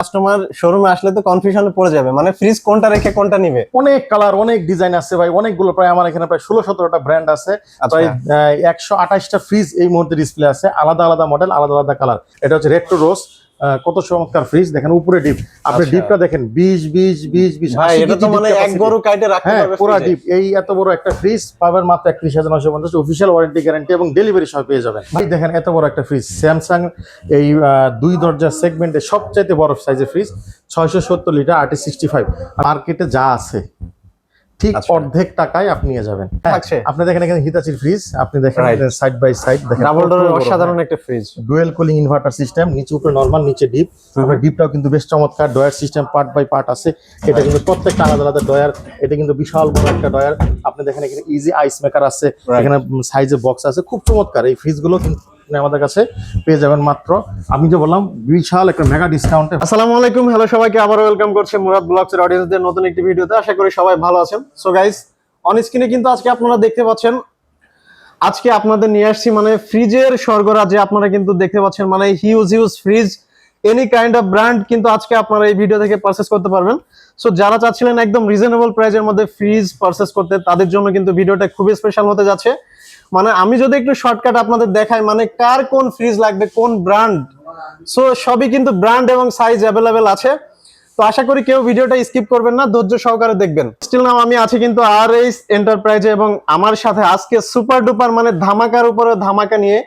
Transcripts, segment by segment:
Customer শোরুমে আসলে তো কনফিউশনে পড়ে যাবে। মানে ফ্রিজ কোনটা রেখে কোনটা নিবে? অনেক কালার অনেক ডিজাইন আছে ভাই। অনেকগুলো প্রায় আমার এখানে প্রায় ষোলো সতেরোটা ব্র্যান্ড আছে। প্রায় একশো আঠাশটা ফ্রিজ এই মুহূর্তে ডিসপ্লে আছে। আলাদা আলাদা মডেল আলাদা আলাদা কালার এটা হচ্ছে রেট্রো রোজ কত চমৎকার ফ্রিজ দেখেন উপরে ডিপ আপনি আচ্ছা। ডিপটা দেখেন বিশ বিশ বিশ বিশ মানে হ্যাঁ পুরো ডিপ এই এত বড় একটা ফ্রিজ পাবেন মাত্র একত্রিশ হাজার নশো পঞ্চাশ অফিসিয়াল ওয়ারেন্টি গ্যারান্টি এবং ডেলিভারি সহ পেয়ে যাবেন। ভাই দেখেন এত বড় একটা ফ্রিজ স্যামসাং এই দুই দরজার সেগমেন্টে সবচাইতে বড় সাইজের ফ্রিজ ছয়শো সত্তর লিটার আরটি সিক্সটি ফাইভ মার্কেটে যা আছে ঠিক আচ্ছা। অর্ধেক টাকায় আপনি নিয়ে যাবেন। থাকছে। আপনি দেখেন এখানে হিতাচির ফ্রিজ আপনি দেখেন. সাইড বাই সাইড দেখেন ডাবল ডোরের অসাধারণ একটা fridge dual cooling inverter system নিচে উপরে নরমাল নিচে ডিপ আপনার ডিপটাও কিন্তু বেশ চমৎকার drawer system part by part আছে। এটা কিন্তু প্রত্যেকটা আলাদা আলাদা ডয়ার এটা কিন্তু বিশাল বড় একটা ডয়ার আপনি দেখেন এখানে ইজি আইস মেকার আছে. এখানে সাইজে বক্স আছে। খুব চমৎকার এই ফ্রিজগুলো কিন্তু আপনি আমাদের কাছে পেয়ে যাবেন মাত্র। আমি যে বললাম, বিশাল একটা মেগা ডিসকাউন্টে আসসালামু আলাইকুম হ্যালো সবাইকে আবার ওয়েলকাম করছে মুরাদ ব্লগসের অডিয়েন্সদের নতুন একটি ভিডিওতে। আশা করি সবাই ভালো আছেন। সো গাইস অন স্ক্রিনে কিন্তু আজকে আপনারা দেখতে পাচ্ছেন, আজকে আপনাদের নিয়ে আসছি মানে ফ্রিজের স্বর্গরাজ্যে আপনারা কিন্তু দেখতে পাচ্ছেন মানে huge huge fridge any kind of brand কিন্তু আজকে আপনারা এই ভিডিও থেকে পারচেস করতে পারবেন। সো যারা চাচ্ছিলেন একদম রিজনেবল প্রাইজের মধ্যে ফ্রিজ পারচেস করতে, তাদের জন্য কিন্তু ভিডিওটা খুবই স্পেশাল হতে যাচ্ছে। মানে আমি যদি একটু শর্টকাট আপনাদের দেখাই মানে কার কোন ফ্রিজ লাগবে, কোন ব্র্যান্ড সো সবই কিন্তু ব্র্যান্ড এবং সাইজ অ্যাভেলেবেল আছে। তো আশা করি কেউ ভিডিওটা স্কিপ করবেন না, ধৈর্য সহকারে দেখবেন। স্টিল নাও আমি আছি কিন্তু আর এইস এন্টারপ্রাইজে এবং আমার সাথে আজকে সুপার ডুপার মানে ধামাকার উপরে ধামাকা নিয়ে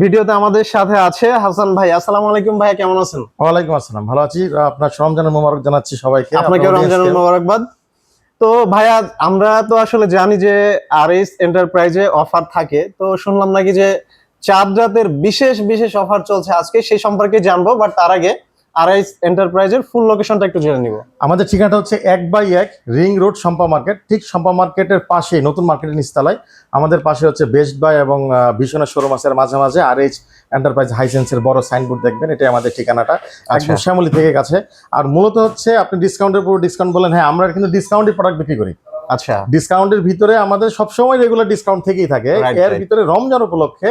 ভিডিওতে আমাদের সাথে আছে হাসান ভাই। আসসালামু আলাইকুম ভাই কেমন আছেন? ওয়ালাইকুম আসসালাম ভালো আছি। আপনার রমজানের মোবারক জানাচ্ছি সবাইকে আপনাকে রমজানের মোবারকবাদ। তো ভাইয়া আমরা তো আসলে জানি যে আর এস এন্টারপ্রাইজে অফার থাকে। তো শুনলাম নাকি যে চাঁদ রাতের বিশেষ বিশেষ অফার চলছে আজকে সেই সম্পর্কে জানব বাট তার আগে আর এস এন্টারপ্রাইজের ফুল লোকেশনটা একটু জেনে নিব। আমাদের ঠিকানাটা হচ্ছে এক বাই এক রিং রোড সম্পা মার্কেট। ঠিক সম্পা মার্কেটের পাশে নতুন মার্কেটের নিচতলায়। আমাদের পাশে হচ্ছে বেস্ট বাই এবং ভীষণের শোরুম আছে। মাঝে মাঝে আরএইচ এন্টারপ্রাইজ হাইসেন্সের বড় সাইনবোর্ড দেখবেন। এটাই আমাদের ঠিকানাটা। একদম শ্যামলি থেকে কাছে। আর মূলত হচ্ছে আপনি ডিসকাউন্টের উপর ডিসকাউন্ট বলেন হ্যাঁ আমরা কিন্তু ডিসকাউন্টের প্রোডাক্ট বিক্রি করি। আচ্ছা। ডিসকাউন্টের ভিতরে আমাদের সবসময় রেগুলার ডিসকাউন্ট থেকেই থাকে। এর ভিতরে রমজান উপলক্ষে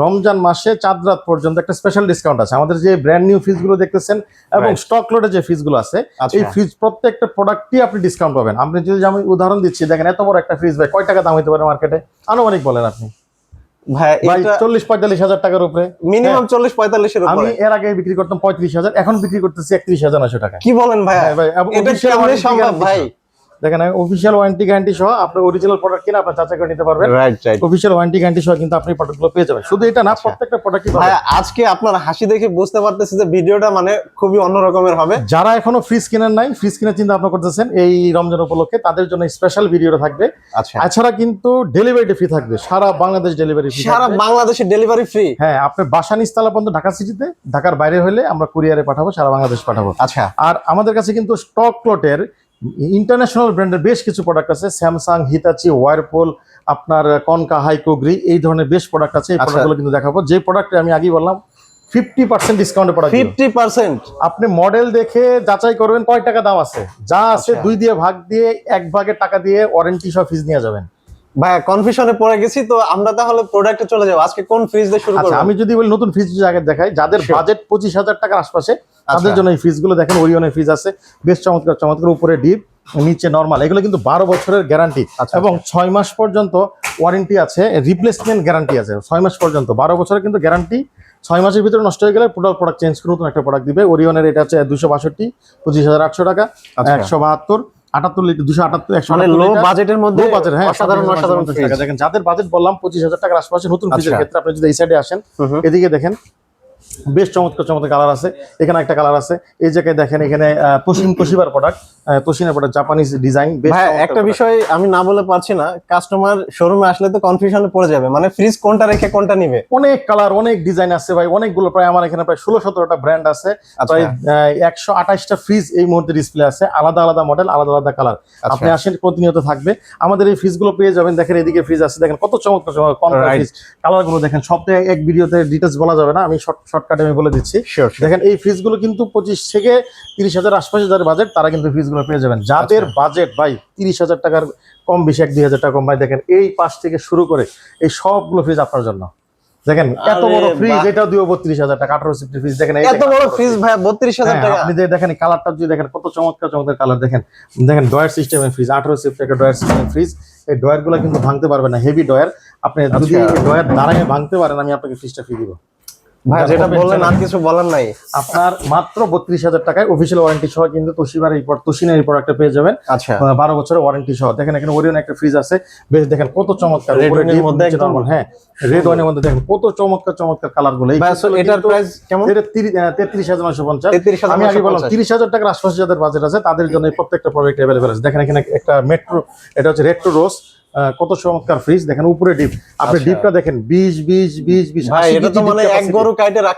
রমজান মাসে চাঁদ রাত পর্যন্ত একটা স্পেশাল ডিসকাউন্ট আছে। আমাদের যে ব্র্যান্ড নিউ ফ্রিজগুলো দেখতেছেন এবং স্টক লোডে যে ফ্রিজগুলো আছে আচ্ছা। এই ফ্রিজ প্রত্যেকটা প্রোডাক্টই আপনি ডিসকাউন্ট পাবেন। আপনি যদি আমি উদাহরণ দিচ্ছি দেখেন এত বড় একটা ফ্রিজ ভাই কয় টাকা দাম হতে পারে মার্কেটে আনুমানিক বলেন আপনি। ভাই চল্লিশ পঁয়তাল্লিশ হাজার টাকার উপরে। মিনিমাম চল্লিশ পঁয়তাল্লিশের আমি এর আগে বিক্রি করতাম পঁয়ত্রিশ হাজার এখন বিক্রি করতেছি একত্রিশ হাজার নশো টাকা কি বলেন ভাই? হ্যাঁ ভাই, দেখেন অফিসিয়াল ওয়ারেন্টি গ্যারান্টি সহ আপনার অরিজিনাল প্রোডাক্ট কিনে আপনার যাচাই করে নিতে পারবেন। Right right official warranty guarantee সহ কিন্তু আপনি প্রোডাক্টগুলো পেয়ে যাবেন। শুধু এটা না প্রত্যেকটা প্রোডাক্টই ভাই আজকে আপনার হাসি দেখে বুঝতে পারতেছি যে ভিডিওটা মানে খুবই অন্য রকমের হবে। যারা এখনও ফ্রিজ কেনার নাই ফ্রিজ কেনার চিন্তা ভাবনা করতেছেন এই রমজান উপলক্ষে তাদের জন্য স্পেশাল ভিডিওটা থাকবে। আচ্ছা। এছাড়া কিন্তু ডেলিভারি ফ্রি থাকবে। সারা বাংলাদেশ ডেলিভারি ফ্রি সারা বাংলাদেশে ডেলিভারি ফ্রি হ্যাঁ আপনার বাসা নিস্তালা পর্যন্ত ঢাকা সিটিতে ঢাকার বাইরে হলে আমরা কুরিয়ারে পাঠাবো সারা বাংলাদেশ পাঠাবো। আচ্ছা। আর আমাদের কাছে কিন্তু স্টক প্লটের ইন্টারন্যাশনাল ব্র্যান্ডের বেশ কিছু প্রোডাক্ট আছে। স্যামসাং হিতাচি ওয়ারপোল আপনার কনকা হাইকোগ্রি এই ধরনের বেশ প্রোডাক্ট আছে। এই আচ্ছা। প্রোডাক্টগুলো কিন্তু দেখাবো। যে প্রোডাক্টে আমি আগেই বললাম ফিফটি পার্সেন্ট ডিসকাউন্টে প্রোডাক্ট ফিফটি পার্সেন্ট আপনি মডেল দেখে যাচাই করবেন কয় টাকা দাম আছে। যা আছে আচ্ছা। দুই দিয়ে ভাগ দিয়ে এক ভাগের টাকা দিয়ে ওয়ারেন্টি সব ফিজ নিয়ে যাবেন। ভাই কনফিউশনে পড়ে গেছি তো আমরা তাহলে প্রোডাক্টে চলে যাব। আজকে কোন ফ্রিজ দিয়ে শুরু আচ্ছা করব? আমি যদি বলি নতুন ফ্রিজ আগে দেখাই যাদের বাজেট পঁচিশ হাজার টাকার আশপাশে তাদের আচ্ছা। জন্য এই ফ্রিজগুলো দেখেন ওরিয়নের ফ্রিজ আছে বেশ চমৎকার চমৎকার উপরে ডিপ নিচে নর্মাল এগুলো কিন্তু বারো বছরের গ্যারান্টি আচ্ছা, এবং ছয় মাস পর্যন্ত ওয়ারেন্টি আছে রিপ্লেসমেন্ট গ্যারান্টি আছে ছয় মাস পর্যন্ত বারো বছরের কিন্তু গ্যারান্টি ছয় মাসের ভিতরে নষ্ট হয়ে গেলে টোটাল প্রোডাক্ট চেঞ্জ করে নতুন একটা প্রোডাক্ট দিবে। ওরিয়নের এটা হচ্ছে দুশো বাষট্টি পঁচিশ হাজার আটশো টাকা। একশো বাহাত্তর আটাত্তর লিটার দুশো আটাত্তর একশো মানে লো বাজেটের মধ্যে বাজেট হ্যাঁ ফ্রিজ টাকা দেখেন যাদের বাজেট বললাম পঁচিশ হাজার টাকার আশপাশে নতুন ফ্রিজের আচ্ছা। ক্ষেত্রে আপনি যদি এই সাইডে আসেন। এদিকে দেখেন বেশ চমৎকার চমৎকার কালার আছে। এখানে একটা কালার আছে। এই জায়গায় দেখেন এখানে তোশিন তোশিবার প্রোডাক্ট তোশিনের প্রোডাক্ট জাপানিজ ডিজাইন একটা বিষয় আমি না বলে পারছি না। কাস্টমার শোরুমে আসলে তো কনফিউশনে পড়ে যাবে। মানে ফ্রিজ কোনটা রেখে কোনটা নিবে? অনেক কালার অনেক ডিজাইন আছে ভাই। অনেকগুলো প্রায় আমার এখানে প্রায় ষোলো সতেরোটা ব্র্যান্ড আছে। আচ্ছা। প্রায় একশো আঠাশটা ফ্রিজ এই মুহূর্তে ডিসপ্লে আছে। আলাদা আলাদা মডেল আলাদা আলাদা কালার আচ্ছা। আপনি আসেন প্রতিনিয়ত থাকবে। আমাদের এই ফ্রিজগুলো পেয়ে যাবেন। দেখেন এদিকে ফ্রিজ আছে। দেখেন কত চমৎকার. ফ্রিজ কালারগুলো দেখেন সপ্তাহে এক ভিডিওতে ডিটেলস বলা যাবে না। আমি শর্ট শর্টকাটে আমি বলে দিচ্ছি। দেখেন এই ফ্রিজগুলো কিন্তু পঁচিশ থেকে তিরিশ হাজার আশপাশে যাদের বাজেট তারা কিন্তু ফ্রিজগুলো পেয়ে যাবেন। যাদের বাজেট ভাই তিরিশ হাজার টাকার কম বেশি এক দুই হাজার টাকা কম ভাই দেখেন এই পাশ থেকে শুরু করে এই সবগুলো ফ্রিজ আপনার জন্য। দেখেন এত বড় ফ্রিজ। এটাও দিব বত্রিশ হাজার টাকা আঠারো সিফটি ফ্রিজ দেখেন এত বড় ফ্রিজ ভাই বত্রিশ হাজার হ্যাঁ, টাকা। আপনি যে দেখেন কালারটা যদি দেখেন কত চমৎকার চমৎকার কালার দেখেন দেখেন ডয়ার সিস্টেমের ফ্রিজ আঠারো সিফট একটা ডয়ার সিস্টেমের ফ্রিজ এই ডয়ারগুলো কিন্তু ভাঙতে পারবে না হেভি ডয়ার আপনি যদি আচ্ছা। ডয়ার দাঁড়ায় ভাঙতে পারেন আমি আপনাকে ফ্রিজটা ফ্রি দিব। ভাই যেটা বললেন আর কিছু বলার নাই। আপনার মাত্র বত্রিশ হাজার টাকায় অফিসিয়াল ওয়ারেন্টি সহ কিন্তু তোশিবার এই তোশিনের এই প্রোডাক্টটা পেয়ে যাবেন। আচ্ছা। বারো বছরের ওয়ারেন্টি সহ। দেখেন এখানে ওরিয়ন একটা ফ্রিজ আছে। বেশ দেখেন কত চমৎকার। মধ্যে একদম। হ্যাঁ রেড ওয়াইনের মধ্যে দেখেন কত চমৎকার চমৎকার কালারগুলো। এটার প্রাইস কেমন? এটা তেত্রিশ হাজার নয়শো পঞ্চাশ। 33,950 আমি আগে বললাম তিরিশ হাজার টাকার আশপাশে যাদের বাজেট আছে তাদের জন্য প্রত্যেকটা প্রোডাক্ট অ্যাভেলেবেল আছে। দেখেন এখানে একটা মেট্রো এটা হচ্ছে রেট্রো রোজ কত চমৎকার ফ্রিজ দেখেন উপরে ডিপ আপনি আচ্ছা। ডিপটা দেখেন বিশ বিশ বিশ বিশ মানে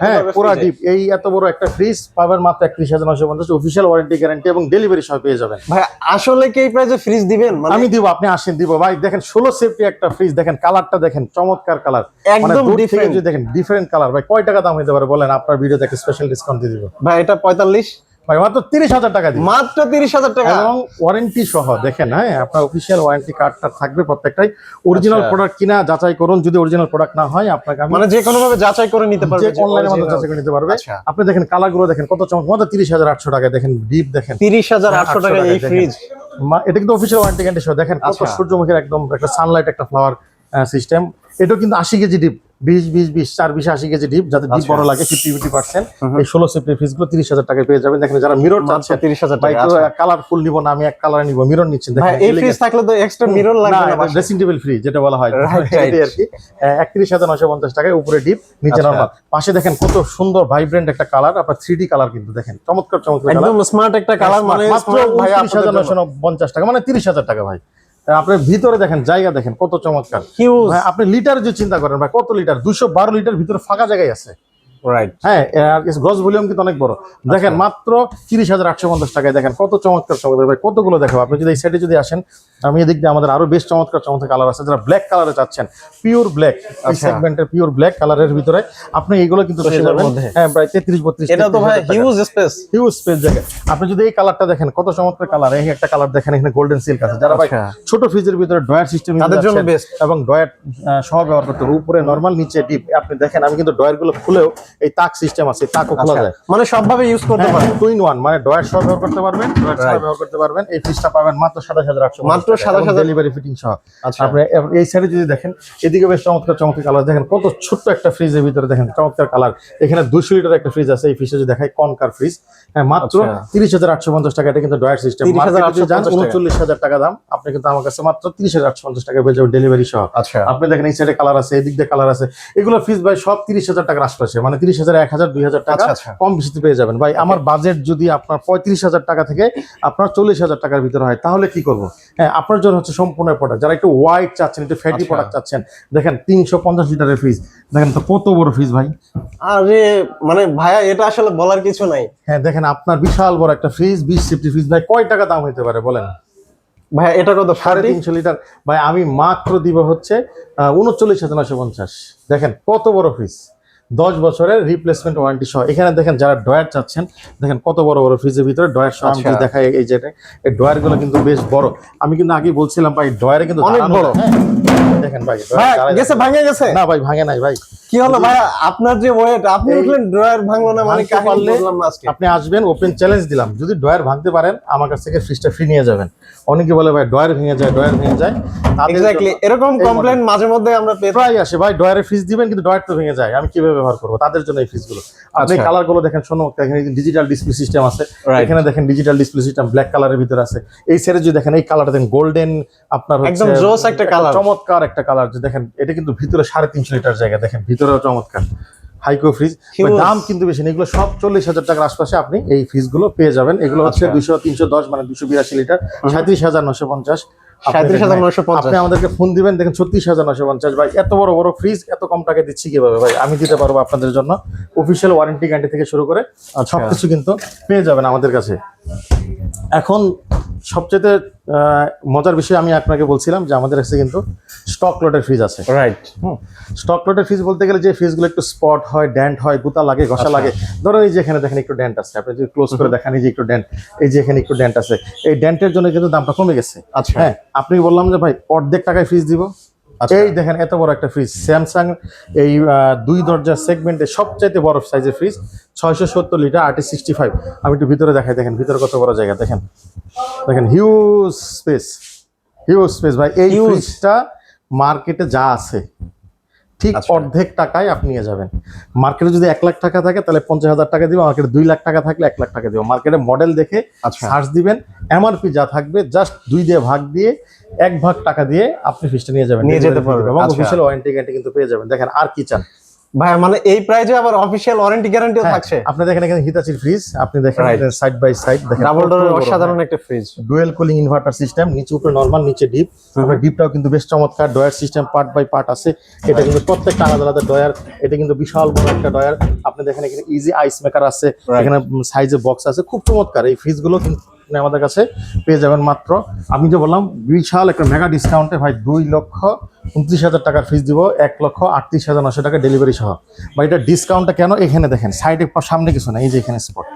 হ্যাঁ পুরো ডিপ এই এত বড় একটা ফ্রিজ পাবেন মাত্র একত্রিশ হাজার নয়শো পঞ্চাশ অফিসিয়াল ওয়ারেন্টি গ্যারান্টি এবং ডেলিভারি সহ পেয়ে যাবেন। ভাই আসলে কি এই প্রাইসে ফ্রিজ দিবেন? মানে আমি দিব আপনি আসেন দিব। ভাই দেখেন ষোলো সেফটি একটা ফ্রিজ দেখেন কালারটা দেখেন চমৎকার কালার একদম different। যদি দেখেন ডিফারেন্ট কালার ভাই কয় টাকা দাম হতে পারে বলেন? আপনার ভিডিওতে একটা স্পেশাল ডিসকাউন্ট দিয়ে দিব। ভাই এটা পঁয়তাল্লিশ। ভাই মাত্র তিরিশ হাজার টাকা দিই মাত্র তিরিশ হাজার টাকা। এবং ওয়ারেন্টি সহ দেখেন হ্যাঁ আপনার অফিসিয়াল ওয়ারেন্টি কার্ডটা থাকবে প্রত্যেকটাই। অরিজিনাল আচ্ছা। প্রোডাক্ট কিনা যাচাই করুন যদি অরিজিনাল প্রোডাক্ট না হয় আপনাকে মানে যে কোনো ভাবে যাচাই করে নিতে পারবে অনলাইনের মধ্যে যাচাই করে নিতে পারবে। আচ্ছা। আপনি দেখেন কালারগুলো দেখেন কত চমক মাত্র তিরিশ হাজার আটশো টাকা দেখেন ডিপ দেখেন। তিরিশ হাজার আটশো টাকা এই ফ্রিজ এটা কিন্তু অফিসিয়াল ওয়ারেন্টি গ্যারান্টি সহ দেখেন কত আচ্ছা। সূর্যমুখীর একদম একটা সানলাইট একটা ফ্লাওয়ার সিস্টেম এটাও কিন্তু আশি কেজি ডিপ বিশ বিশ বিশ চার বিশ আশি কেজি ডিপ যাতে ডিপ আচ্ছা। বড় লাগে ফিফটি ফিফটি পার্সেন্ট এই ষোলো সেফটি ফ্রিজগুলো তিরিশ হাজার টাকায় পেয়ে যাবেন। দেখেন যারা মিরর চাচ্ছেন তিরিশ হাজার টাকা আচ্ছা। কালারফুল নিব না আমি এক কালার নিব মিরর নিচ্ছেন। দেখেন এই ফ্রিজ থাকলে তো এক্সট্রা মিরর লাগবে না ড্রেসিং টেবিল ফ্রি যেটা বলা হয়। একত্রিশ হাজার নশো পঞ্চাশ টাকায় উপরে ডিপ নিচে আচ্ছা। নর্মাল পাশে দেখেন কত সুন্দর ভাইব্রেন্ট একটা কালার আপনার থ্রি ডি কালার কিন্তু দেখেন। চমৎকার চমৎকার একদম স্মার্ট একটা কালার মানে মাত্র উনত্রিশ হাজার নশো পঞ্চাশ টাকা মানে তিরিশ হাজার টাকা ভাই। আপনার ভিতরে দেখেন জায়গা দেখেন কত চমৎকার। আপনি লিটার যে চিন্তা করেন ভাই কত লিটার? দুশো বারো লিটার ভিতরে ফাঁকা জায়গায় আছে। হ্যাঁ গ্রস ভলিউম কিন্তু অনেক বড়। দেখেন আচ্ছা। মাত্র তিরিশ হাজার আটশো পঞ্চাশ টাকায় দেখেন কত চমৎকার চমৎকার ভাই কতগুলো আপনি যদি এই সাইডে যদি আসেন আমি এদিক দিয়ে আমাদের আরও বেশ চমৎকার চমৎকার কালার আছে। যারা ব্ল্যাক কালারে চাচ্ছেন পিওর ব্ল্যাক আচ্ছা। সেগমেন্টের পিওর ব্ল্যাক কালারের ভিতরে আপনি এইগুলো কিন্তু পেয়ে যাবেন। হ্যাঁ প্রায় তেত্রিশ বত্রিশ এটা তো ভাই হিউজ স্পেস হিউজ স্পেস জায়গা আপনি যদি এই কালারটা দেখেন কত চমৎকার কালার এই একটা কালার দেখেন এখানে গোল্ডেন সিল্ক আছে। যারা ভাই আচ্ছা। ছোট ফ্রিজের ভিতরে ডয়ার সিস্টেম তাদের জন্য best। এবং ডয়ার সহ ব্যবহার করতে উপরে নরমাল নিচে ডিপ আপনি দেখেন আমি কিন্তু ডয়ারগুলো খুলেও এই তাক সিস্টেম আছে তাকও খোলা যায়। মানে সবভাবে ইউজ করতে পারবে টু ইন ওয়ান মানে ডয়ার সহ ব্যবহার করতে পারবেন ডয়ার সহ ব্যবহার করতে পারবেন। এই ফ্রিজটা পাবেন মাত্র সাতাশ হাজার আটশো মাত্র 27,000 ডেলিভারি ফিটিং সহ। আচ্ছা। আপনি এই সাইডে যদি দেখেন এদিকে বেশ চমৎকার চমৎকার কালার দেখেন কত ছোট্ট একটা ফ্রিজের ভিতরে দেখেন চমৎকার কালার এখানে দুশো লিটার একটা ফ্রিজ আছে এই ফ্রিজে যদি দেখায় কনকার ফ্রিজ হ্যাঁ মাত্র আচ্ছা। তিরিশ হাজার আটশো পঞ্চাশ টাকা এটা কিন্তু ডয়ার সিস্টেম 30,850 টাকা। উনচল্লিশ হাজার টাকা দাম। আপনি কিন্তু আমার কাছে মাত্র তিরিশ হাজার আটশো পঞ্চাশ টাকা পেয়ে যাবেন ডেলিভারি সহ। আচ্ছা। আপনি দেখেন এই সাইডে কালার আছে এদিক দিয়ে কালার আছে। এগুলো ফ্রিজ ভাই সব তিরিশ হাজার টাকার আশপাশে মানে তিরিশ হাজার এক হাজার দুই হাজার টাকা আচ্ছা, আচ্ছা। কম বেশিতে পেয়ে যাবেন। ভাই আমার বাজেট যদি আপনার পঁয়ত্রিশ হাজার টাকা থেকে আপনার চল্লিশ হাজার টাকার ভিতরে হয় তাহলে কি করব? হ্যাঁ আপনার জন্য হচ্ছে সম্পূর্ণ প্রোডাক্ট যারা একটু হোয়াইট চাচ্ছেন একটু ফ্যাটি আচ্ছা। প্রোডাক্ট চাচ্ছেন দেখেন তিনশো পঞ্চাশ লিটারের ফ্রিজ দেখেন তো কত বড় ফ্রিজ ভাই। আরে মানে ভাইয়া এটা আসলে বলার কিছু নাই। হ্যাঁ দেখেন আপনার বিশাল বড় একটা ফ্রিজ বিশ সিফটি ফ্রিজ ভাই কয় টাকা দাম হতে পারে বলেন? ভাইয়া এটা কত সাড়ে সাড়ে তিনশো লিটার। ভাই আমি মাত্র দিব হচ্ছে উনচল্লিশ হাজার নশো পঞ্চাশ। দেখেন কত বড় ফ্রিজ দশ বছরের রিপ্লেসমেন্ট ওয়ারেন্টি সহ। এখানে দেখেন যারা ডয়ার চাচ্ছেন দেখেন কত বড় বড় ফ্রিজের ভিতরে ডয়ার সহ আমি আচ্ছা। দেখাই এই যেটা এই ডয়ারগুলো কিন্তু বেশ বড়। আমি কিন্তু আগেই বলছিলাম ভাই ডয়ারে কিন্তু অনেক বড়। হ্যাঁ। দেখেন ভাই গেছে ভাঙে গেছে। না ভাই ভাঙে নাই ভাই। কি হলো ভাই আপনার যে ওয়েট আপনি উঠলেন ড্রয়ার ভাঙলো না মানে কাহিনী না আজকে। আপনি আসবেন ওপেন চ্যালেঞ্জ দিলাম। যদি ডয়ার ভাঙতে পারেন আমার কাছ থেকে ফ্রিজটা ফ্রি নিয়ে যাবেন। অনেকে বলে ভাই ডয়ার ভেঙে যায় ডয়ার ভেঙে যায়। এক্স্যাক্টলি এরকম কমপ্লেন মাঝে মধ্যে আমরা প্রায় আসে ভাই ডয়ারে ফ্রিজ দিবেন কিন্তু ডয়ার তো ভেঙে যায়। আমি কীভাবে ব্যবহার করব তাদের জন্য এই ফ্রিজগুলো আপনি আচ্ছা। কালারগুলো দেখেন শোনো এখানে ডিজিটাল ডিসপ্লে সিস্টেম আছে এখানে দেখেন ডিজিটাল ডিসপ্লে সিস্টেম ব্ল্যাক কালারের ভিতরে আছে। এই সাইডে যদি দেখেন এই কালারটা দেখেন গোল্ডেন আপনার একদম জোস একটা colour। চমৎকার একটা কালার যে দেখেন এটা কিন্তু ভিতরে সাড়ে তিনশো লিটার জায়গা দেখেন ভিতরেও চমৎকার। হাইকো ফ্রিজ দাম কিন্তু বেশি এগুলো সব চল্লিশ হাজার টাকার আশপাশে আপনি এই ফ্রিজগুলো পেয়ে যাবেন। এগুলো হচ্ছে আচ্ছা। দুশো তিনশো দশ মানে দুশো বিরাশি লিটার সাঁত্রিশ হাজার নশো পঞ্চাশ। আপনি 37,950 আপনি আমাদেরকে ফোন দিবেন দেখেন ছত্রিশ হাজার নশো পঞ্চাশ। ভাই এত বড় বড় ফ্রিজ এত কম টাকায় দিচ্ছি কীভাবে? ভাই আমি দিতে পারব আপনাদের জন্য অফিসিয়াল ওয়ারেন্টি গ্যারান্টি থেকে শুরু করে আচ্ছা। সবকিছু কিন্তু পেয়ে যাবেন আমাদের কাছে। এখন সবচেয়ে মজার বিষয় আমি আপনাকে বলছিলাম যে আমাদের কাছে কিন্তু স্টক লটের ফ্রিজ আছে। রাইট হুম স্টক লটের ফ্রিজ বলতে গেলে যে ফ্রিজগুলো একটু স্পট হয় ড্যান্ট হয় গুতা লাগে ঘষা আচ্ছা। লাগে ধরো এই যে এখানে দেখেন একটু ড্যান্ট আছে। আপনি যদি ক্লোজ করে দেখেন এই যে একটু ড্যান্ট এই যে এখানে একটু ড্যান্ট আছে। এই ড্যান্টের জন্য কিন্তু দামটা কমে গেছে। আচ্ছা। হ্যাঁ আপনি বললাম যে ভাই অর্ধেক টাকায় ফ্রিজ দিব। এই দেখেন এত বড় একটা ফ্রিজ স্যামসাং এই দুই দরজার সেগমেন্টে সবচাইতে বড় সাইজের ফ্রিজ ছয়শো সত্তর লিটার আর্টি সিক্সটি ফাইভ আমি একটু ভিতরে দেখাই দেখেন ভিতরে কত বড় জায়গা দেখেন। দেখেন হিউজ স্পেস হিউজ স্পেস ভাই এই হিউজটা ফ্রিজটা মার্কেটে যা আছে ঠিক আচ্ছা। অর্ধেক টাকায় আপনি নিয়ে যাবেন। মার্কেটে যদি এক লাখ টাকা থাকে তাহলে পঞ্চাশ হাজার টাকা দিব মার্কেটে দুই লাখ টাকা থাকলে এক লাখ টাকা দিব মার্কেটে মডেল দেখে আচ্ছা। সার্চ দিবেন এমআরপি যা থাকবে জাস্ট দুই দিয়ে ভাগ দিয়ে এক ভাগ টাকা দিয়ে আপনি ফিসটা নিয়ে যাবেন। নিয়ে যেতে পারবেন, এবং আচ্ছা। অফিসিয়াল ওয়ারেন্টি গ্যারান্টি কিন্তু পেয়ে যাবেন। দেখেন আর কি চান। ভাই মানে এই প্রাইজে আবার অফিসিয়াল ওয়ারেন্টি গ্যারান্টিও হ্যাঁ, থাকছে। আপনি দেখেন এখানে হিতাচির ফ্রিজ আপনি দেখেন. সাইড বাই সাইড দেখেন। ডাবল ডোরের অসাধারণ একটা fridge dual cooling inverter system নিচে উপরে নরমাল নিচে ডিপ আপনার ডিপটাও কিন্তু বেশ চমৎকার drawer system part by part আছে। এটা কিন্তু প্রত্যেকটা আলাদা আলাদা ডয়ার এটা কিন্তু বিশাল বড় একটা ডয়ার আপনি দেখেন এখানে ইজি আইস মেকার আছে. এখানে সাইজে বক্স আছে। খুব চমৎকার এই ফ্রিজগুলো কিন্তু আপনি আমাদের কাছে পেয়ে যাবেন মাত্র আমি যে বললাম বিশাল একটা মেগা ডিসকাউন্টে ভাই দুই লক্ষ উনত্রিশ হাজার টাকার ফ্রিজ দিব এক লক্ষ আটত্রিশ হাজার নশো টাকা ডেলিভারি সহ। বা এটা ডিসকাউন্টটা কেন এখানে দেখেন? সাইডে সামনে কিছু না এই যে এখানে স্পট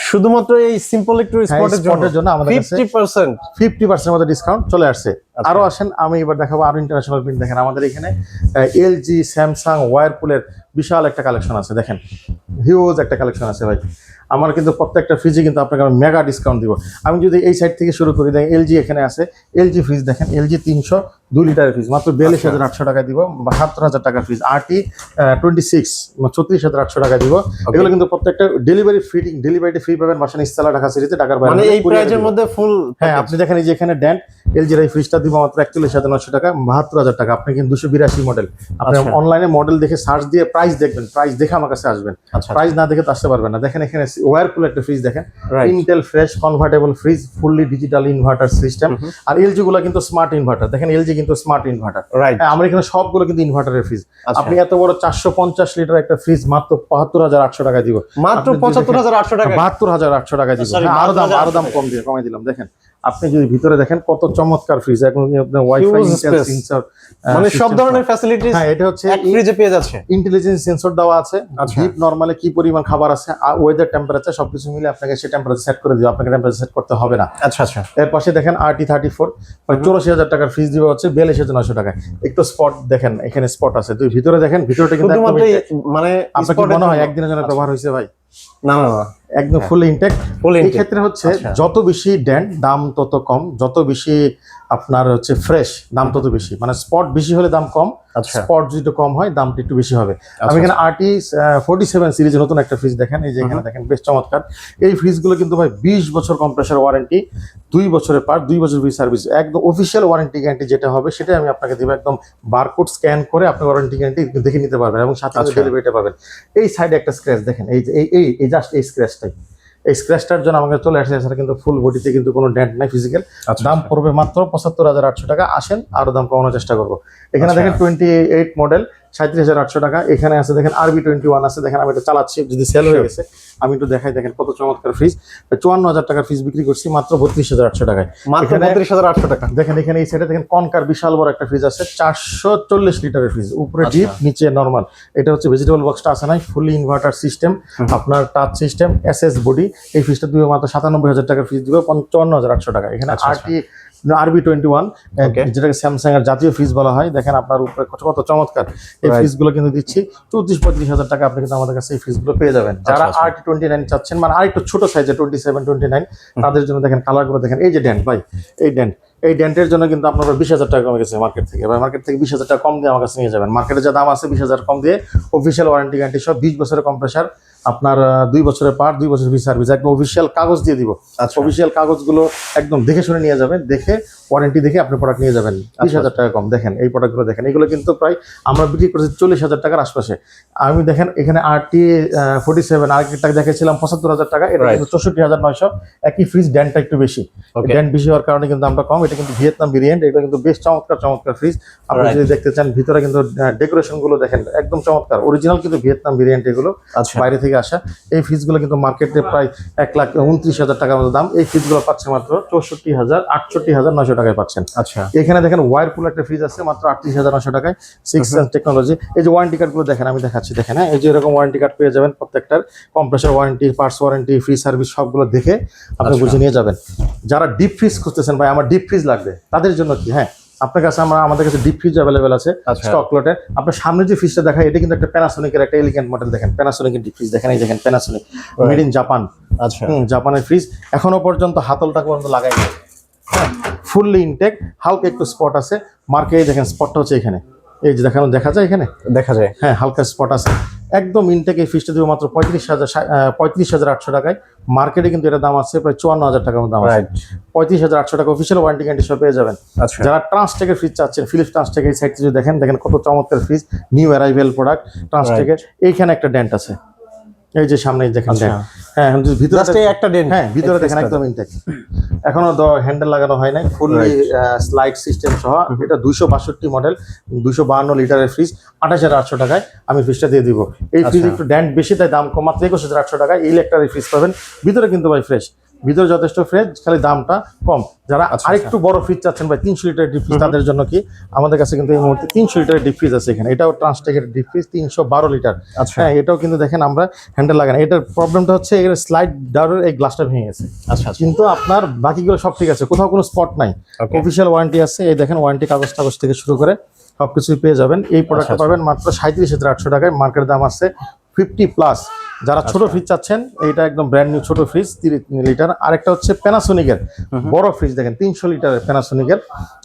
শুধুমাত্র এই সিম্পল একটু স্পটের এর জন্য। আমাদের কাছে- ফিফটি পার্সেন্ট ফিফটি পার্সেন্ট মতো ডিসকাউন্ট চলে আসছে। আচ্ছা। আরও আসেন আমি এবার দেখাবো আরও ইন্টারন্যাশনাল প্রিন্ট দেখেন। আমাদের এখানে এলজি স্যামসাং ওয়ারপুলের বিশাল একটা কালেকশন আছে দেখেন। হিউজ একটা কালেকশন আছে ভাই। আমার কিন্তু প্রত্যেকটা ফ্রিজে কিন্তু আপনাকে আমি মেগা ডিসকাউন্ট দিব। আমি যদি এই সাইড থেকে শুরু করি দেখেন এলজি এখানে আছে। এলজি ফ্রিজ দেখেন এলজি তিনশো দুই লিটারের ফ্রিজ মাত্র বিয়াল্লিশ হাজার আটশো টাকা দিব বাহাত্তর হাজার টাকার ফ্রিজ আরটি টোয়েন্টি সিক্স ছত্রিশ হাজার আটশো টাকা দিব। এগুলো কিন্তু প্রত্যেকটা ডেলিভারি ফ্রি ডেলিভারিটি ফ্রি পাবেন বাসা নিস্তালা ঢাকা সিটিতে টাকার বাইরে। মানে এই প্রাইজের মধ্যে ফুল হ্যাঁ আপনি দেখেন এই যে এখানে ড্যান্ট এলজির এই ফ্রিজটা দিব মাত্র একচল্লিশ হাজার নশো টাকা বাহাত্তর হাজার টাকা। আপনি কিন্তু দুশো বিরাশি মডেল আপনি আচ্ছা। অনলাইনে মডেল দেখে সার্চ দিয়ে প্রাইস দেখবেন প্রাইস দেখে আমার কাছে আসবেন। আচ্ছা। প্রাইস না দেখে তো আসতে পারবেন না। দেখেন এখানে ওয়ারপুল একটা ফ্রিজ দেখেন। Intel fresh convertible fridge fully digital inverter system আর এলজি গুলো কিন্তু স্মার্ট ইনভার্টার দেখেন এলজি কিন্তু স্মার্ট ইনভার্টার রাইট আমরা আমার এখানে সবগুলো কিন্তু ইনভার্টারের ফ্রিজ আচ্ছা। আপনি এত বড় চারশো পঞ্চাশ লিটার একটা ফ্রিজ মাত্র বাহাত্তর হাজার আটশো টাকা দিব। মাত্র পঁচাত্তর হাজার আটশো টাকা বাহাত্তর হাজার আটশো টাকা দিব। হ্যাঁ, আরও দাম আরও দাম কম দিয়ে কমাই দিলাম দেখেন। আপনি যদি ভিতরে দেখেন কত চমৎকার ফ্রিজ এখন আপনার ওয়াইফাই সেন্সর মানে সব ধরনের ফ্যাসিলিটিস হ্যাঁ এটা হচ্ছে এক ফ্রিজে পেয়ে যাচ্ছে। ইন্টেলিজেন্স সেন্সর দেওয়া আছে। আচ্ছা। ডিপ নরমালে কি পরিমাণ খাবার আছে আর ওয়েদার টেম্পারেচার সবকিছু মিলে আপনাকে সেই টেম্পারেচার সেট করে দিবে। আপনাকে টেম্পারেচার সেট করতে হবে না। আচ্ছা আচ্ছা। এর পাশে দেখেন আরটি থার্টি ফোর চৌরাশি হাজার টাকার ফ্রিজ দিবে হচ্ছে বিয়াল্লিশ হাজার নশো টাকায়। একটু স্পট দেখেন এখানে স্পট আছে। তুই ভিতরে দেখেন ভিতরটা কিন্তু মানে আপনার কি spot এর মনে হয় একদিনের জন্য ব্যবহার হয়েছে ভাই? না না না। একদম ফুল ইনটেক্ট ফুল এই ক্ষেত্রে হচ্ছে আচ্ছা। যত বেশি ড্যান্ট দাম তত কম যত বেশি আপনার হচ্ছে ফ্রেশ দাম তত বেশি। মানে স্পট বেশি হলে দাম কম আচ্ছা। স্পট যদি কম হয় দামটা একটু বেশি হবে। আমি আচ্ছা, এখানে আরটি ফোর্টি সেভেন সিরিজের নতুন একটা ফ্রিজ দেখেন এই যে এখানে দেখেন বেশ চমৎকার। এই ফ্রিজগুলো কিন্তু ভাই বিশ বছর কম্প্রেসার ওয়ারেন্টি দুই বছরের পার দুই বছর ফ্রি সার্ভিস একদম অফিসিয়াল ওয়ারেন্টি গ্যারান্টি যেটা হবে সেটাই আমি আপনাকে দেবো। একদম বারকোড স্ক্যান করে আপনি ওয়ারেন্টি গ্যারান্টি দেখে নিতে পারবেন এবং সাথে সাথে আচ্ছা। ডেলিভারিটা পাবেন। এই সাইডে একটা স্ক্র্যাচ দেখেন এই যে এই এই এই জাস্ট এই স্ক্র্যাচটাই এই স্ক্র্যাচটার জন্য আমাকে চলে আসছে এছাড়া কিন্তু ফুল বডিতে কিন্তু কোনো ডেন্ট নাই ফিজিক্যাল আচ্ছা, দাম পড়বে মাত্র পঁচাত্তর হাজার আটশো টাকা। আসেন আরও দাম কমানোর চেষ্টা করব। এখানে আচ্ছা। দেখেন টোয়েন্টি এইট মডেল সাঁত্রিশ হাজার আটশো টাকা। এখানে আছে দেখেন আরবি টোয়েন্টি ওয়ান আছে। দেখেন আমি এটা চালাচ্ছি যদি সেল হয়ে গেছে আমি একটু দেখাই দেখেন কত চমৎকার ফ্রিজ চুয়ান্ন হাজার টাকার ফ্রিজ বিক্রি করছি মাত্র বত্রিশ হাজার আটশো টাকায়। মাত্র বত্রিশ হাজার আটশো টাকা। দেখেন এখানে এই সাইডে দেখেন কনকার বিশাল বড় একটা ফ্রিজ আছে চারশো চল্লিশ লিটারের ফ্রিজ উপরে আচ্ছা। ডিপ নিচে নর্মাল এটা হচ্ছে ভেজিটেবল বক্সটা আছে নাই ফুলি ইনভার্টার সিস্টেম আপনার touch system S S body এই ফ্রিজটা দিবে মাত্র সাতানব্বই হাজার টাকার ফ্রিজ দিবে পঞ্চান্ন হাজার আটশো টাকা। এখানে আচ্ছা, আরটি আরবি টোয়েন্টি ওয়ান. যেটাকে স্যামসাং এর জাতীয় ফ্রিজ বলা হয়। দেখেন আপনার উপরে কত চমৎকার। এই. ফ্রিজগুলো কিন্তু দিচ্ছি। চৌত্রিশ পঁয়ত্রিশ হাজার টাকা আপনি কিন্তু আমাদের কাছে এই ফ্রিজগুলো পেয়ে যাবেন। যারা আচ্ছা। আরটি টোয়েন্টি নাইন চাচ্ছেন মানে আরেকটু ছোট সাইজে টোয়েন্টি সেভেন টোয়েন্টি নাইন তাদের জন্য দেখেন কালারগুলো দেখেন। এই যে ড্যান্ট ভাই এই ড্যান্ট এই ডেন্টের জন্য কিন্তু আপনার বিশ হাজার টাকা কমে গেছে মার্কেট থেকে। এবার মার্কেট থেকে বিশ হাজার টাকা কম দিয়ে আমার কাছে নিয়ে যাবেন। মার্কেটে যা দাম আছে বিশ হাজার কম দিয়ে অফিসিয়াল ওয়ারেন্টি গ্যারান্টি সব বিশ বছরের কম্প্রেসার আপনার দুই বছরের পার দুই বছর ফ্রি সার্ভিস। একদম অফিসিয়াল কাগজ দিয়ে দিব। আচ্ছা। অফিসিয়াল কাগজগুলো একদম দেখে শুনে নিয়ে যাবেন দেখে ওয়ারেন্টি দেখে আপনি প্রোডাক্ট নিয়ে যাবেন। বিশ হাজার টাকা কম দেখেন এই প্রোডাক্টগুলো দেখেন। এগুলো কিন্তু প্রায় আমরা বিক্রি করেছি চল্লিশ হাজার টাকার আশপাশে। আমি দেখেন এখানে আরটি ফোর্টি সেভেন আরেকটা দেখেছিলাম পঁচাত্তর হাজার টাকা। এটা কিন্তু চৌষট্টি হাজার নয়শো। একই ফ্রিজ ড্যানটা একটু বেশি। ওকে ড্যান্ট বেশি হওয়ার কারণে কিন্তু আমরা কম। এটা কিন্তু ভিয়েতনাম ভেরিয়েন্ট এটা কিন্তু বেশ চমৎকার চমৎকার ফ্রিজ আপনি যদি দেখতে চান ভিতরে কিন্তু ডেকোরেশনগুলো দেখেন একদম চমৎকার। অরিজিনাল কিন্তু ভিয়েতনাম ভেরিয়েন্ট এগুলো। আচ্ছা। বাইরে থেকে আসা। এই ফিজগুলো কিন্তু মার্কেটে প্রায় এক লাখ উনত্রিশ হাজার টাকার মতো দাম। এই ফিজগুলো পাচ্ছে মাত্র চৌষট্টি হাজার আটষট্টি হাজার নশো টাকায় পাচ্ছেন। আচ্ছা। এখানে দেখেন ওয়ারপুল একটা ফ্রিজ আছে মাত্র আটত্রিশ হাজার নশো টাকায়। সিক্স সেন্স টেকনোলজি এই যে ওয়ারেন্টি কার্ডগুলো দেখেন আমি দেখাচ্ছি দেখেন হ্যাঁ? এই যে এরকম ওয়ারেন্টি কার্ড পেয়ে যাবেন প্রত্যেকটার। Compressor warranty parts warranty free service সবগুলো দেখে আপনি আচ্ছা। বুঝে নিয়ে যাবেন। যারা ডিপ ফ্রিজ খুঁজতেছেন ভাই আমার ডিপ ফ্রিজ লাগবে। তাদের জন্য কি হ্যাঁ? আপনার কাছে আমরা আমাদের কাছে ডিপ ফ্রিজ অ্যাভেলেবেল আছে আচ্ছা। স্টক লটে আপনার সামনে যে ফ্রিজটা দেখা এটা কিন্তু একটা প্যানাসোনিকের একটা এলিগেন্ট মডেল দেখেন। প্যানাসোনিকের ডিপ ফ্রিজ দেখেন এই দেখেন প্যানাসোনিক মেড ইন জাপান আচ্ছা। হুম, জাপানের ফ্রিজ এখনও পর্যন্ত হাতলটা পর্যন্ত লাগাই নাই। হ্যাঁ ফুললি ইনটেক হালকা একটু স্পট আছে। মার্কে দেখেন স্পটটা হচ্ছে এখানে। এই যে দেখানো দেখা যায় এখানে? দেখা যায়। হ্যাঁ হালকা স্পট আছে। একদম ইনটেক এই ফিসটা দেবো মাত্র পঁয়ত্রিশ হাজার পঁয়ত্রিশ হাজার আটশো টাকায়। মার্কেটে কিন্তু এটা দাম আছে প্রায় চুয়ান্ন হাজার টাকার মতো দাম আছে। পঁয়ত্রিশ হাজার আটশো টাকা অফিসিয়াল ওয়ারেন্টি গ্যারান্টি সব পেয়ে যাবেন। আচ্ছা। যারা ট্রান্সটেকের ফ্রিজ চাচ্ছেন ফিলিপস ট্রান্সটেকের এই সাইডে যদি দেখেন দেখেন কত চমৎকার ফ্রিজ নিউ অ্যারাইভেল প্রোডাক্ট ট্রান্সটেকের এইখানে একটা ডেন্ট আছে। এই যে সামনে দেখেন আচ্ছা। হ্যাঁ ভিতরে একটা ডেন্ট হ্যাঁ ভিতরে দেখেন একদম ইনটেক এখনও হ্যান্ডেল লাগানো হয় নাই ফুললি স্লাইড সিস্টেম সহ। এটা দুইশো বাষট্টি মডেল দুইশো বাহান্ন লিটারের ফ্রিজ আঠাশ হাজার আটশো টাকায় আমি ফ্রিজটা দিয়ে দিব। এই ফ্রিজ আচ্ছা। একটু ড্যান্ট বেশি তাই দাম কম মাত্র একুশ হাজার আটশো টাকায় এই ইলেকট্রিক ফ্রিজ পাবেন। ভিতরে কিন্তু ভাই ফ্রেশ ভিতরে যথেষ্ট ফ্রেশ খালি দামটা কম। যারা আচ্ছা, আরেকটু বড় ফ্রিজ চাচ্ছেন ভাই তিনশো লিটারের ডিপ ফ্রিজ তাদের জন্য কি? আমাদের কাছে কিন্তু এই মুহূর্তে তিনশো লিটারের ডিপ ফ্রিজ আছে এখানে। এটাও ট্রান্সটেকের ডিপ ফ্রিজ তিনশো বারো লিটার আচ্ছা। হ্যাঁ এটাও কিন্তু দেখেন আমরা হ্যান্ডেল লাগানো এটার প্রবলেমটা হচ্ছে এর স্লাইড ডাউরের এই গ্লাসটা ভেঙে গেছে। আচ্ছা আচ্ছা। কিন্তু আপনার বাকিগুলো সব ঠিক আছে কোথাও কোনো স্পট নাই. অফিসিয়াল ওয়ারেন্টি আছে এই দেখেন ওয়ারেন্টি কাগজ টাগজ থেকে শুরু করে সবকিছুই পেয়ে যাবেন। এই প্রোডাক্টটা আচ্ছা। পাবেন মাত্র সাঁত্রিশ হাজার আটশো টাকায়। মার্কেট দাম আছে ফিফটি প্লাস যারা ছোট আচ্ছা। ফ্রিজ চাচ্ছেন এইটা একদম ব্র্যান্ড নিউ ছোট ফ্রিজ তিরিশ লিটার আরেকটা হচ্ছে প্যানাসোনিকের বড় ফ্রিজ দেখেন তিনশো লিটারের প্যানাসোনিকের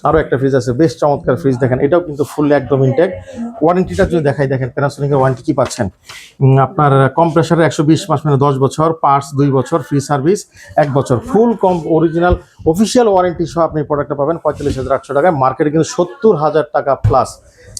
আরও একটা ফ্রিজ আছে বেশ চমৎকার ফ্রিজ দেখেন। এটাও কিন্তু ফুললি একদম ইনটেক ওয়ারেন্টিটা যদি দেখাই দেখেন প্যানাসোনিকের ওয়ারেন্টি কি পাচ্ছেন? আপনার কম প্রেশারে একশো বিশ মাস মানে দশ বছর পার্টস দুই বছর ফ্রি সার্ভিস এক বছর। ফুল কম অরিজিনাল অফিসিয়াল ওয়ারেন্টি সহ আপনি প্রোডাক্টটা পাবেন পঁয়তাল্লিশ হাজার আটশো টাকায়। মার্কেটে কিন্তু সত্তর হাজার টাকা প্লাস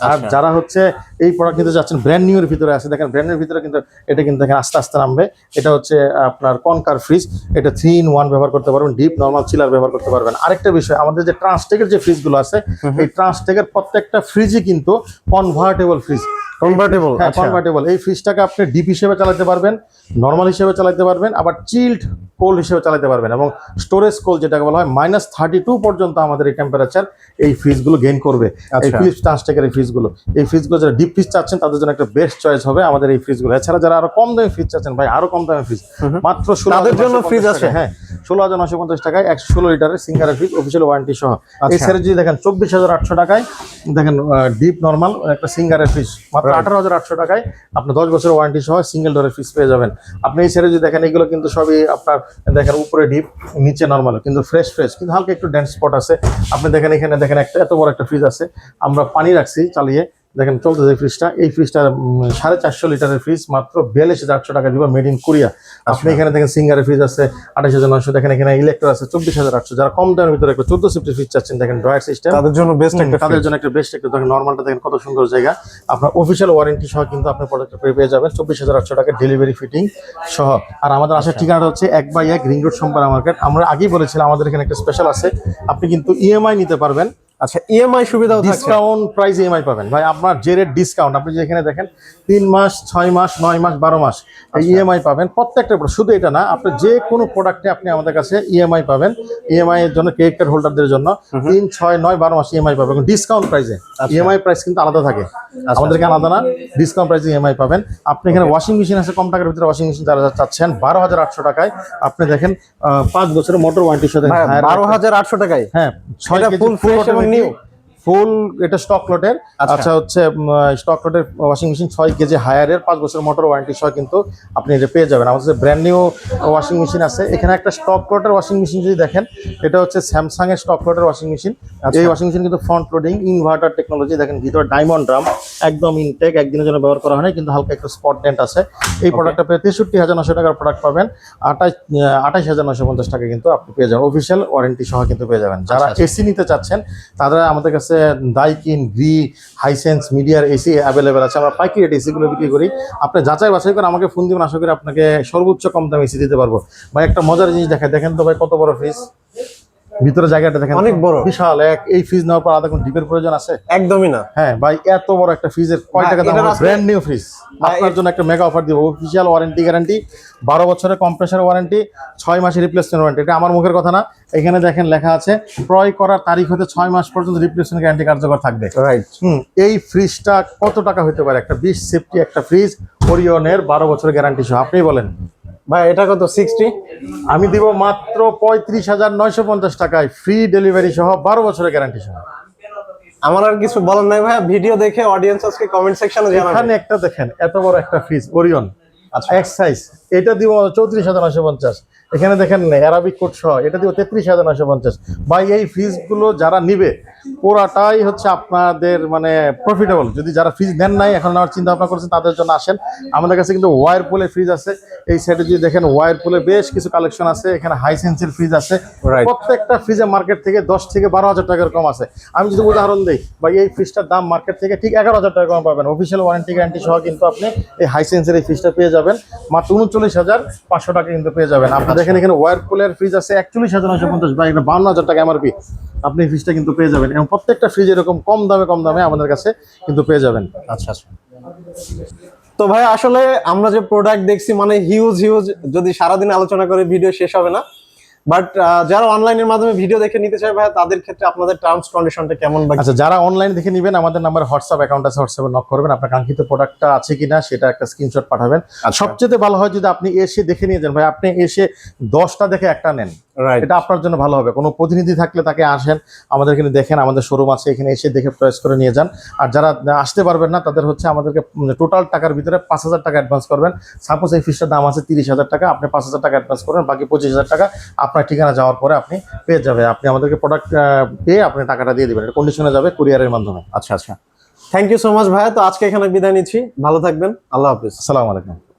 আর আচ্ছা। যারা হচ্ছে এই প্রোডাক্ট নিতে যাচ্ছেন ব্র্যান্ড নিউ এর ভিতরে আছে। দেখেন ব্র্যান্ডের ভিতরে কিন্তু এটা কিন্তু দেখেন আস্তে আস্তে নামবে। এটা হচ্ছে আপনার কনকার ফ্রিজ এটা থ্রি ইন ওয়ান ব্যবহার করতে পারবেন ডিপ নর্মাল চিলার ব্যবহার করতে পারবেন। আরেকটা বিষয় আমাদের যে ট্রান্সটেকের যে ফ্রিজগুলো আছে এই ট্রান্সটেকের প্রত্যেকটা ফ্রিজই কিন্তু কনভার্টেবল ফ্রিজ কনভার্টেবল হ্যাঁ আচ্ছা। কনভার্টেবল এই ফ্রিজটাকে আপনি ডিপ হিসেবে চালাতে পারবেন নর্মাল হিসেবে চালাতে পারবেন আবার চিল্ড কোল্ড হিসেবে চালাতে পারবেন এবং স্টোরেজ কোল্ড যেটাকে বলা হয় মাইনাস থার্টি টু পর্যন্ত আমাদের এই টেম্পারেচার এই ফ্রিজগুলো গেইন করবে। এই আচ্ছা। ফ্রিজ ট্রান্সটেকের এই ফ্রিজগুলো এই ফ্রিজগুলো যারা ডিপ ফ্রিজ চাচ্ছেন তাদের জন্য একটা বেস্ট চয়েস হবে আমাদের এই ফ্রিজগুলো এছাড়া যারা আরও কম দামে ফ্রিজ চাচ্ছেন ভাই আরও কম দামে ফ্রিজ মাত্র ষোলো তাদের জন্য fridge আছে? হ্যাঁ ষোলো হাজার নশো পঞ্চাশ টাকায় একশো ষোলো লিটারের সিঙ্গারের ফ্রিজ অফিসিয়াল ওয়ারেন্টি সহ। এই আচ্ছা। যদি দেখেন চব্বিশ হাজার আটশো টাকায় দেখেন ডিপ নর্মাল একটা সিঙ্গারের ফ্রিজ মাত্র আঠারো হাজার আটশো টাকায় আপনি দশ বছরের ওয়ারেন্টি সহ সিঙ্গেল ডোরের ফ্রিজ পেয়ে যাবেন। আপনি এই সেরে যদি দেখেন এগুলো কিন্তু সবই আপনার দেখেন উপরে ডিপ নিচে নর্মাল কিন্তু ফ্রেশ ফ্রেশ কিন্তু হালকা একটু ড্যান্স স্পট আছে। আপনি দেখেন এখানে দেখেন একটা এত বড় একটা ফ্রিজ আছে। আমরা পানি রাখছি চালিয়ে দেখেন চলতেছে এই ফ্রিজটা এই ফ্রিজটা সাড়ে চারশো লিটারের ফ্রিজ মাত্র বিয়াল্লিশ হাজার আটশো টাকা দিবা মেড ইন কোরিয়া আপনি এখানে দেখেন সিঙ্গারের ফ্রিজ আছে আঠাশ হাজার নশো দেখেন এখানে ইলেকট্রো আছে চব্বিশ হাজার আটশো। যারা কম দামের ভিতরে একটা চোদ্দ সিফটি ফ্রিজ চাচ্ছেন দেখেন ড্রয়ার সিস্টেম তাদের জন্য বেস্ট একটা তাদের জন্য একটা বেস্ট একটা দেখেন নর্মালটা দেখেন কত সুন্দর জায়গা। আপনার অফিসিয়াল ওয়ারেন্টি সহ কিন্তু আপনি প্রোডাক্টটা পেয়ে পেয়ে যাবেন চব্বিশ হাজার আটশো টাকা ডেলিভারি ফিটিং সহ। আর আমাদের আসার ঠিকানাটা হচ্ছে এক বাই এক রিং রোড সম্পারা মার্কেট। আমরা আগেই বলেছিলাম আমাদের এখানে একটা স্পেশাল আছে। আপনি কিন্তু ইএমআই নিতে পারবেন। আচ্ছা ইএমআই সুবিধাও ডিসকাউন্ট প্রাইস ইএমআই পাবেন। ভাই আপনার যে রেট ডিসকাউন্ট আপনি যেখানে দেখেন তিন মাস ছয় মাস নয় মাস বারো মাস ইএমআই পাবেন। প্রত্যেকটা শুধু এটা না আপনি যে কোনো প্রোডাক্টে আপনি আমাদের কাছে ইএমআই পাবেন। ইএমআই এর জন্য ক্রেডিট কার্ড হোল্ডারদের জন্য তিন ছয় নয় বারো মাস ইএমআই পাবেন। ডিসকাউন্ট প্রাইসে ইএমআই প্রাইস কিন্তু আলাদা থাকে। আমাদেরকে আলাদা না ডিসকাউন্ট প্রাইসে ইএমআই পাবেন। আপনি এখানে ওয়াশিং মেশিন আছে কম টাকার ভিতরে ওয়াশিং মেশিন যারা চাচ্ছেন বারো হাজার আটশো টাকায় আপনি দেখেন পাঁচ বছরের মোটর ওয়ারেন্টি সাথে বারো হাজার আটশো টাকায়? হ্যাঁ ছয় এটা কেজি Nil, ফুল এটা স্টক লটের আচ্ছা। আচ্ছা হচ্ছে স্টক লটের ওয়াশিং মেশিন ছয় কেজি হায়ারের পাঁচ বছর মোটর ওয়ারেন্টি সহ কিন্তু আপনি এটা পেয়ে যাবেন। আমাদের ব্র্যান্ড নিউ ওয়াশিং মেশিন আছে এখানে একটা স্টক লটের ওয়াশিং মেশিন যদি দেখেন এটা হচ্ছে স্যামসাং এর স্টক লটের ওয়াশিং মেশিন আচ্ছা। এই ওয়াশিং মেশিন কিন্তু ফ্রন্ট লোডিং ইনভার্টার টেকনোলজি দেখেন ভিতরে ডায়মন্ড ড্রাম একদম ইনটেক একদিনের জন্য ব্যবহার করা হয় না কিন্তু হালকা একটু স্পট ডেন্ট আছে। এই প্রোডাক্টটা পেয়ে তেষট্টি হাজার নশো টাকার প্রোডাক্ট পাবেন। আঠাশ আঠাশ হাজার নশো পঞ্চাশ টাকা কিন্তু আপনি পেয়ে যাবেন। অফিসিয়াল ওয়ারেন্টি সহ কিন্তু পেয়ে যাবেন। যারা আচ্ছা, এসি নিতে চাচ্ছেন তারা আমাদের কাছে দাইকিন গ্রি হাইসেন্স মিডিয়ার এসি অ্যাভেলেবেল আছে। আমরা পাইকারি রেট এসিগুলো বিক্রি করি। আপনি যাচাই বাছাই করে আমাকে ফোন দিবেন, আশা করি আপনাকে সর্বোচ্চ কম দামে এসি দিতে পারব। ভাই, একটা মজার জিনিস দেখায় দেখেন তো ভাই, কত বড় ফ্রিজ ভিতরে জায়গাটা দেখেন অনেক বড়। বিশাল এক এই ফ্রিজ নেওয়ার পর আলাদা কোনো ডিপের প্রয়োজন আছে? একদমই না। হ্যাঁ ভাই এত বড় একটা ফ্রিজের কয় টাকা দাম ব্র্যান্ড নিউ ফ্রিজ আপনার জন্য একটা মেগা অফার দিব। অফিসিয়াল ওয়ারেন্টি গ্যারান্টি বারো বছরের কম্প্রেসার ওয়ারেন্টি ছয় মাসের রিপ্লেসমেন্ট ওয়ারেন্টি এটা আমার মুখের কথা না। এখানে দেখেন লেখা আছে ক্রয় করার তারিখ হতে ছয় মাস পর্যন্ত রিপ্লেসমেন্ট গ্যারান্টি কার্যকর থাকবে। রাইট হুম এই ফ্রিজটা কত টাকা হতে পারে? একটা বিশ সেফটি একটা ফ্রিজ ওরিয়নের বারো বছরের গ্যারান্টি সহ। আপনি বলেন। ভাই এটা কত সিক্সটি আমি দিব মাত্র পঁয়ত্রিশ হাজার নয়শো পঞ্চাশ টাকায় ফ্রি ডেলিভারি সহ বারো বছরের গ্যারান্টি সহ। আমার আর কিছু বলার নাই ভাই ভিডিও দেখে অডিয়েন্স আজকে কমেন্ট সেকশনে এখানে জানাবেন একটা দেখেন এত বড় একটা ফ্রিজ ওরিয়ন আচ্ছা। এক্সাইজ এটা দিব চৌত্রিশ হাজার নয়শো পঞ্চাশ। এখানে দেখেন অ্যারাবিক কোট সহ এটা দিব তেত্রিশ হাজার নশো পঞ্চাশ। ভাই এই ফ্রিজগুলো যারা নিবে পুরাটাই হচ্ছে আপনাদের মানে প্রফিটেবল যদি যারা ফ্রিজ নেন নাই এখন নেওয়ার চিন্তা ভাবনা করছেন তাদের জন্য আসেন। আমাদের কাছে কিন্তু ওয়ার পুলের ফ্রিজ আছে। এই সাইডে যদি দেখেন ওয়ার পুলে বেশ কিছু কালেকশন আছে। এখানে হাই সেন্সের ফ্রিজ আছে। প্রত্যেকটা ফ্রিজে মার্কেট থেকে দশ থেকে বারো হাজার টাকার কম আছে। আমি যদি উদাহরণ দিই বা এই ফ্রিজটার দাম মার্কেট থেকে ঠিক এগারো হাজার টাকা কম পাবেন। অফিসিয়াল ওয়ারেন্টি গ্যারান্টি সহ কিন্তু আপনি এই হাই সেন্সের এই ফ্রিজটা পেয়ে যাবেন। মাত্র উনচল্লিশ হাজার পাঁচশো টাকা কিন্তু পেয়ে যাবেন। আপনি দেখেন এখানে ওয়ারপুলের ফ্রিজ আছে একচল্লিশ হাজার নয়শো পঞ্চাশ বা এখানে বান্ন হাজার টাকা এমআরপি আপনি ফ্রিজটা কিন্তু পেয়ে যাবেন। এবং প্রত্যেকটা ফ্রিজ এরকম কম দামে কম দামে আমাদের কাছে কিন্তু পেয়ে যাবেন। আচ্ছা আচ্ছা। তো ভাই আসলে আমরা যে প্রোডাক্ট দেখছি মানে হিউজ হিউজ যদি সারাদিন আলোচনা করে ভিডিও শেষ হবে না বাট যারা অনলাইনের মাধ্যমে ভিডিও দেখে নিতে চায় ভাই তাদের ক্ষেত্রে আপনাদের টার্মস কন্ডিশনটা কেমন আচ্ছা যারা অনলাইন দেখে নেবেন আমাদের নাম্বার হোয়াটসঅ্যাপ অ্যাকাউন্ট আছে হোয়াটসঅ্যাপে নক করবেন। আপনার কাঙ্ক্ষিত প্রোডাক্টটা আছে কিনা সেটা একটা স্ক্রিনশট পাঠাবেন। আচ্ছা। সবচেয়ে ভালো হয় যদি আপনি এসে দেখে নিয়ে যান। ভাই আপনি এসে দশটা দেখে একটা নেন। এটা আপনার জন্য ভালো হবে। কোনো প্রতিনিধি থাকলে তাকে আসেন আমাদের এখানে দেখেন আমাদের শোরুম আছে এখানে এসে দেখে প্রয়েস করে নিয়ে যান। আর যারা আসতে পারবেন না তাদের হচ্ছে আমাদেরকে টোটাল টাকার ভিতরে পাঁচ হাজার টাকা অ্যাডভান্স করবেন। সাপোজ এই ফিসটার দাম আছে তিরিশ হাজার টাকা আপনি পাঁচ হাজার টাকা অ্যাডভান্স করবেন বাকি পঁচিশ হাজার টাকা আপনার ঠিকানা যাওয়ার পরে আপনি পেয়ে যাবেন। আপনি আমাদেরকে প্রোডাক্ট পেয়ে আপনি টাকাটা দিয়ে দেবেন। এটা কন্ডিশনে যাবে কুরিয়ারের মাধ্যমে। আচ্ছা আচ্ছা। থ্যাংক ইউ সো মাচ ভাইয়া। তো আজকে এখানে বিদায় নিচ্ছি। ভালো থাকবেন। আল্লাহ হাফিজ। আসসালামু আলাইকুম।